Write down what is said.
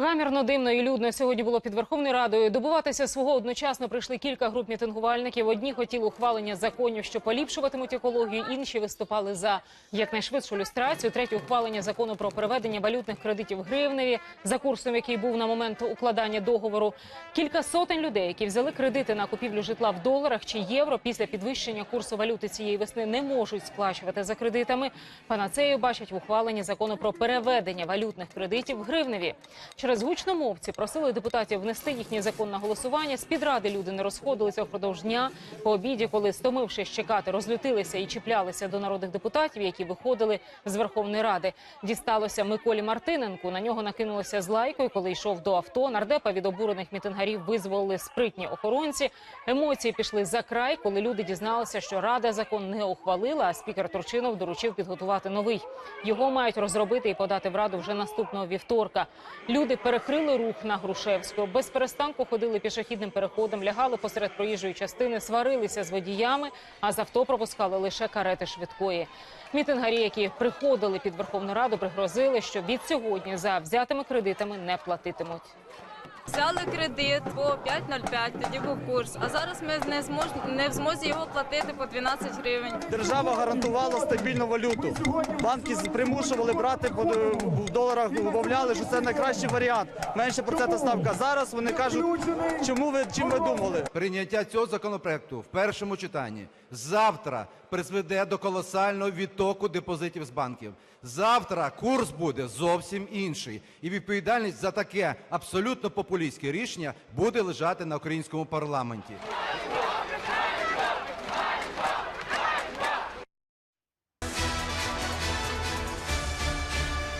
Гамірно, димно і людно сьогодні було під Верховною Радою. Добуватися свого одночасно прийшли кілька груп мітингувальників. Одні хотіли ухвалення законів, що поліпшуватимуть екологію. Інші виступали за якнайшвидшу люстрацію. Треті ухвалення закону про переведення валютних кредитів гривневі за курсом, який був на момент укладання договору. Кілька сотень людей, які взяли кредити на купівлю житла в доларах чи євро, після підвищення курсу валюти цієї весни не можуть сплачувати за кредитами. Панацею бачать в закону про переведення валютних кредитів гривневі. Через гучномовці просили депутатів внести їхній закон на голосування. З під ради люди не розходилися впродовж дня. По обіді, коли стомившись чекати, розлютилися і чіплялися до народних депутатів, які виходили з Верховної Ради. Дісталося Миколі Мартиненку. На нього накинулося з лайкою, коли йшов до авто. Нардепа від обурених мітингарів визволили спритні охоронці. Емоції пішли за край, коли люди дізналися, що рада закон не ухвалила. А спікер Турчинов доручив підготувати новий. Його мають розробити і подати в раду вже наступного вівторка. Люди перекрили рух на Грушевського, без перестанку ходили пішохідним переходом, лягали посеред проїжджої частини, сварилися з водіями, а з авто пропускали лише карети швидкої. Мітингарі, які приходили під Верховну Раду, пригрозили, що від сьогодні за взятими кредитами не платитимуть. Взяли кредит по 5,05, тоді був курс. А зараз ми не змож... не в змозі його платити по 12 гривень. Держава гарантувала стабільну валюту. Банки примушували брати в доларах, вмовляли, що це найкращий варіант. Менше процентна ставка. Зараз вони кажуть, чому ви чим ви думали? Прийняття цього законопроекту в першому читанні завтра призведе до колосального відтоку депозитів з банків. Завтра курс буде зовсім інший, і відповідальність за таке абсолютно популістське рішення буде лежати на українському парламенті.